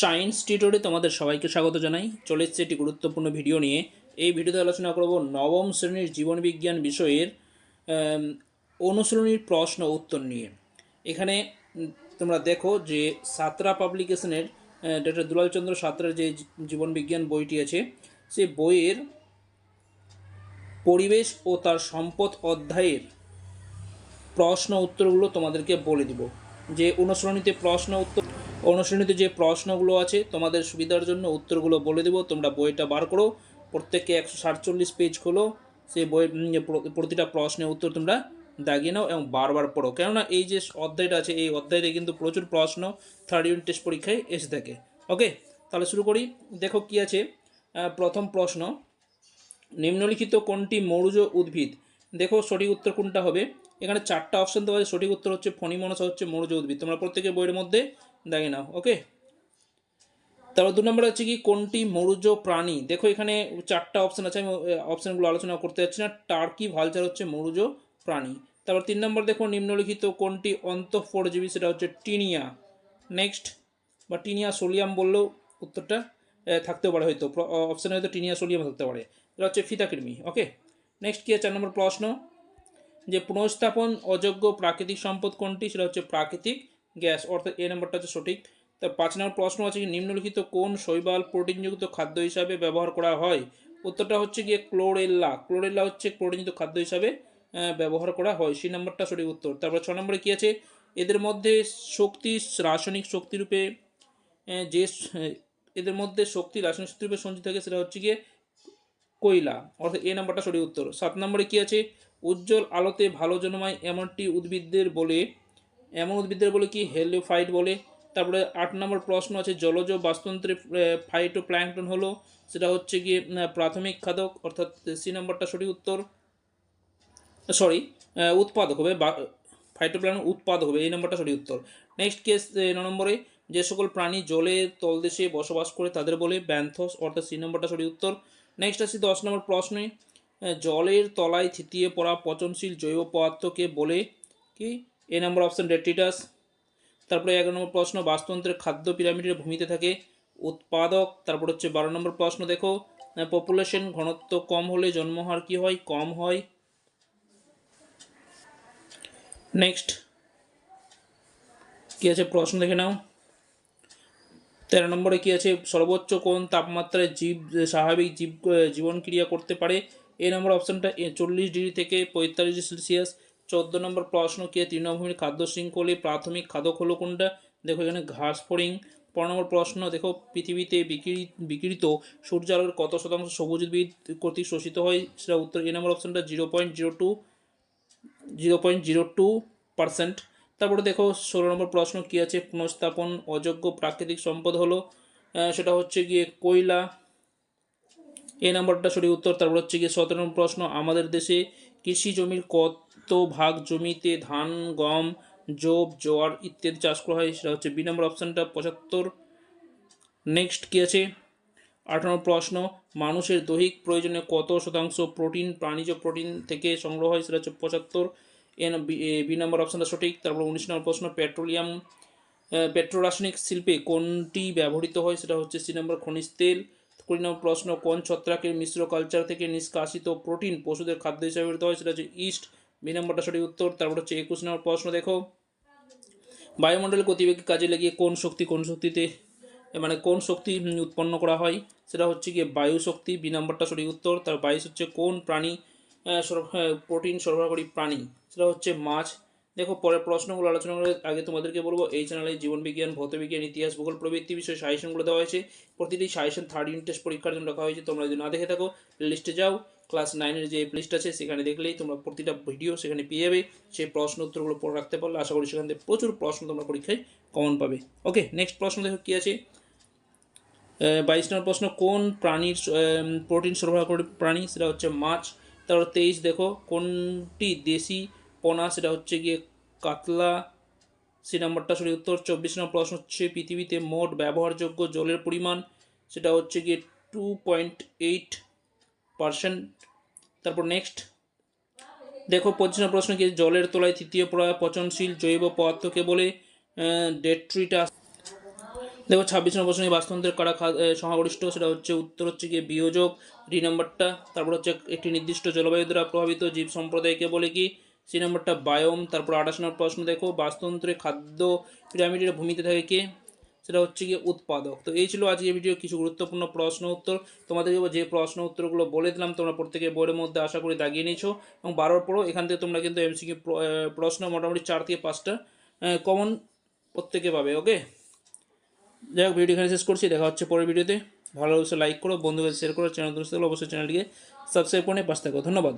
Science টিউটোরে তোমাদের সবাইকে স্বাগত জানাই। চলে এসেছে একটি গুরুত্বপূর্ণ ভিডিও নিয়ে। এই ভিডিওতে আলোচনা করব নবম শ্রেণির জীবনবিজ্ঞান বিষয়ের অনুশীলনীর প্রশ্ন উত্তর নিয়ে। এখানে তোমরা দেখো যে সাতরা পাবলিকেশনের ডক্টর দুলালচন্দ্র সাতরার যে জীবনবিজ্ঞান বইটি আছে, সে বইয়ের পরিবেশ ও তার সম্পদ অধ্যায়ের প্রশ্ন উত্তরগুলো তোমাদেরকে বলে দিব। যে অনুসরণীতে প্রশ্ন উত্তর অনুসরণীতে যে প্রশ্নগুলো আছে, তোমাদের সুবিধার জন্য উত্তরগুলো বলে দেবো। তোমরা বইটা বার করো, প্রত্যেককে একশো সাতচল্লিশ পেজ খোলো। সেই বই প্রতিটা প্রশ্নের উত্তর তোমরা দাগিয়ে নাও এবং বারবার পড়ো। কেননা এই যে অধ্যায়টা আছে, এই অধ্যায়তে কিন্তু প্রচুর প্রশ্ন থার্ড ইউনিট টেস্ট পরীক্ষায় এসে থাকে। ওকে তাহলে শুরু করি। দেখো কি আছে প্রথম প্রশ্ন। নিম্নলিখিত কোনটি মৌরুজ উদ্ভিদ? দেখো সঠিক উত্তর কোনটা হবে। এখানে চারটা অপশন দেওয়া আছে। সঠিক উত্তর হচ্ছে ফণিমনসা হচ্ছে মৌরুজ উদ্ভিদ। তোমরা প্রত্যেকের বইয়ের মধ্যে দাঁড়িয়ে নাও ওকে তারপর দু নম্বর হচ্ছে কি, কোনটি মরুজ প্রাণী? দেখো এখানে চারটা অপশান আছে, আমি অপশানগুলো আলোচনা করতে যাচ্ছি না। টার্কি, ভালচার হচ্ছে মৌরুজ প্রাণী। তারপর তিন নম্বর দেখো, নিম্নলিখিত কোনটি অন্তঃপরজীবী সেটা হচ্ছে টিনিয়া। নেক্সট বা টিনিয়া সোলিয়াম বললেও উত্তরটা থাকতেও পারে হয়তো। অপশানে হয়তো টিনিয়া সোলিয়াম থাকতে পারে। এটা হচ্ছে ফিতাকৃমি ওকে নেক্সট কি চার নম্বর প্রশ্ন, যে পুনঃস্থাপন অযোগ্য প্রাকৃতিক সম্পদ কোনটি? সেটা হচ্ছে প্রাকৃতিক গ্যাস, অর্থাৎ এ নম্বরটা হচ্ছে সঠিক। তার পাঁচ নম্বর প্রশ্ন আছে কি, নিম্নলিখিত কোন শৈবাল প্রোটিনযুক্ত খাদ্য হিসাবে ব্যবহার করা হয়? উত্তরটা হচ্ছে গিয়ে ক্লোরেল্লা ক্লোরেল্লা হচ্ছে প্রোটিনযুক্ত খাদ্য হিসাবে ব্যবহার করা হয়। সেই নম্বরটা সঠিক উত্তর। তারপর ছ নম্বরে কী আছে? এদের মধ্যে শক্তি, রাসায়নিক শক্তিরূপে যে এদের মধ্যে শক্তি, রাসায়নিক শক্তিরূপে সঞ্চিত থাকে সেটা হচ্ছে গিয়ে কয়লা। অর্থাৎ এ নাম্বারটা সঠিক উত্তর। সাত নম্বরে কী আছে? উজ্জ্বল আলোতে ভালো জন্মায় এমনটি উদ্ভিদদের বলে এমন উদ্ভিদদের বলে কি হেলিওফাইট বলে? তারপরে আট নম্বর প্রশ্ন আছে, জলজ বাস্তুতন্ত্রে ফাইটো প্ল্যাঙ্কটন হলো, সেটা হচ্ছে গিয়ে প্রাথমিক খাদক, অর্থাৎ সি নাম্বারটা সঠিক উত্তর? সরি উৎপাদক হবে ফাইটোপ্ল্যান উৎপাদক হবে, এই নম্বরটা সঠিক উত্তর। নেক্সট কেস ন নম্বরে, যে সকল প্রাণী জলের তলদেশে বসবাস করে, তাদের বলে ব্যান্থস, অর্থাৎ সি নম্বরটা সঠিক উত্তর। নেক্সট আছে দশ নম্বর প্রশ্নে জলের তলায় থিতিয়ে পড়া পচনশীল জৈব পদার্থকে বলে কি? এ নম্বর অপশন ডেট্রিটাস তারপরে এগারো নম্বর প্রশ্ন, বাস্তুতন্ত্রের খাদ্য পিরামিডের ভূমিতে থাকে উৎপাদক। তারপর হচ্ছে বারো নম্বর প্রশ্ন, দেখো পপুলেশন ঘনত্ব কম হলে জন্মহার কি হয়? কম হয়। নেক্সট কি আছে? প্রশ্ন দেখে নাও। তেরো নম্বরে কি আছে? সর্বোচ্চ কোন তাপমাত্রায় জীব, স্বাভাবিক জীব জীবন ক্রিয়া করতে পারে। এই নম্বর অপশানটা চল্লিশ ডিগ্রি থেকে পঁয়তাল্লিশ সেলসিয়াস। চোদ্দ নম্বর প্রশ্ন, কে তৃণভূমির খাদ্য শৃঙ্খলে প্রাথমিক খাদক হলো কোনটা? দেখো এখানে ঘাস ফড়িং। পনেরো নম্বর প্রশ্ন, দেখো পৃথিবীতে বিকিরিত সূর্যালোর কত শতাংশ সবুজ উদ্ভিদ কর্তৃক শোষিত হয়? সেটা উত্তর এই নম্বর অপশানটা zero point zero two zero point zero two percent তারপরে দেখো ষোলো নম্বর প্রশ্ন, কী আছে? পুনঃস্থাপন অযোগ্য প্রাকৃতিক সম্পদ হলো সেটা হচ্ছে গিয়ে কয়লা। এ নাম্বারটা সঠিক উত্তর, তারপর হচ্ছে গিয়ে সতেরো নম্বর প্রশ্ন, আমাদের দেশে কৃষি জমির কত ভাগ জমিতে ধান, গম, জব, জোয়ার ইত্যাদি চাষ করা হয়। সেটা হচ্ছে বি নম্বর অপশানটা, পঁচাত্তর। নেক্সট কী আছে? নম্বর প্রশ্ন, মানুষের দৈহিক প্রয়োজনে কত শতাংশ প্রোটিন, প্রাণীজ প্রোটিন থেকে সংগ্রহ হয়? সেটা হচ্ছে পঁচাত্তর। এন বি নম্বর অপশানটা সঠিক। তারপর উনিশ নম্বর প্রশ্ন, পেট্রোলিয়াম পেট্রোরাসায়নিক শিল্পে কোনটি ব্যবহৃত হয়? সেটা হচ্ছে সি নম্বর খনিজ তেল। কুড়ি নম্বর প্রশ্ন, কোন ছত্রাকের মিশ্র কালচার থেকে নিষ্কাশিত প্রোটিন পশুদের খাদ্য হিসাবে ব্যবহৃত হয়? সেটা হচ্ছে ইস্ট বি নম্বরটা সঠিক উত্তর, তারপর হচ্ছে একুশ নম্বর প্রশ্ন দেখো। বায়ুমণ্ডলের গতিবেগকে কাজে লাগিয়ে কোন শক্তি কোন শক্তিতে মানে কোন শক্তি উৎপন্ন করা হয়? সেটা হচ্ছে গিয়ে বায়ু শক্তি, বি নম্বরটা সঠিক উত্তর, তার বাইশ হচ্ছে কোন প্রাণী প্রোটিন সরবরাহকারী প্রাণী? সেটা হচ্ছে মাছ। দেখো, পরের প্রশ্নগুলো আলোচনা করে আগে তোমাদেরকে বলব, এই চ্যানেলে জীবনবিজ্ঞান, ভৌতবিজ্ঞান, ইতিহাস, ভূগোল প্রবৃত্তি বিষয়ে সাজেশনগুলো দেওয়া হয়েছে। প্রতিটি সাজেশন থার্ড ইউনিট টেস্ট পরীক্ষার জন্য রাখা হয়েছে, তোমরা যদি না দেখে থাকো লিস্টে যাও। ক্লাস নাইনের যে লিস্ট আছে, সেখানে দেখলেই তোমরা প্রতিটা ভিডিও সেখানে পেয়ে যাবে। সেই প্রশ্ন উত্তরগুলো পড়ে রাখতে পারলে আশা করি সেখান থেকে প্রচুর প্রশ্ন তোমরা পরীক্ষায় কমন পাবে। ওকে নেক্সট প্রশ্ন দেখো কী আছে? বাইশ নম্বর প্রশ্ন, কোন প্রাণীর প্রোটিন সরবরাহ করে প্রাণী? সেটা হচ্ছে মাছ। তারপর তেইশ দেখো, কোনটি দেশি পোনা? সেটা হচ্ছে গিয়ে কাতলা। সি নাম্বারটা সঠিক উত্তর। চব্বিশ নম্বর প্রশ্ন হচ্ছে, পৃথিবীতে মোট ব্যবহারযোগ্য জলের পরিমাণ? সেটা হচ্ছে গিয়ে টু পয়েন্ট এইট পারসেন্ট। তারপর নেক্সট। দেখো পঁচিশ প্রশ্ন কি? জলের তলায় তৃতীয় পড়া পচনশীল জৈব পদার্থকে বলে ডেট্রিটাস দেখো ছাব্বিশ নম্বর প্রশ্নে বাস্তুতন্ত্রের কারা এ, সেটা হচ্ছে উত্তর হচ্ছে গিয়ে বিয়োজক ডি নম্বরটা। তারপর হচ্ছে একটি নির্দিষ্ট জলবায়ু দ্বারা প্রভাবিত জীব সম্প্রদায়কে বলে কি? সি নাম্বারটা বায়োম। তারপর আঠাশ নম্বর প্রশ্ন দেখো বাস্তুতন্ত্রে খাদ্য পিরামিডের ভূমিতে থাকে কে? সেটা হচ্ছে গিয়ে উৎপাদক। তো এই ছিল আজকে ভিডিও। কিছু গুরুত্বপূর্ণ প্রশ্ন উত্তর তোমাদেরকে যে প্রশ্ন উত্তরগুলো বলে দিলাম, তোমরা প্রত্যেকে বইয়ের মধ্যে আশা করি দাগিয়ে নিয়েছো। এবং বারোর পরও এখান থেকে তোমরা কিন্তু এমসিকিউ প্রশ্ন মোটামুটি চার থেকে পাঁচটা কমন প্রত্যেকে পাবে ওকে যাই হোক ভিডিও এখানে শেষ করছি। দেখা হচ্ছে পরের ভিডিওতে। ভালো অবশ্যই লাইক করো, বন্ধুদের শেয়ার করো, চ্যানেল অবশ্যই চ্যানেলটিকে সাবস্ক্রাইব করে পাশে থাকো। ধন্যবাদ।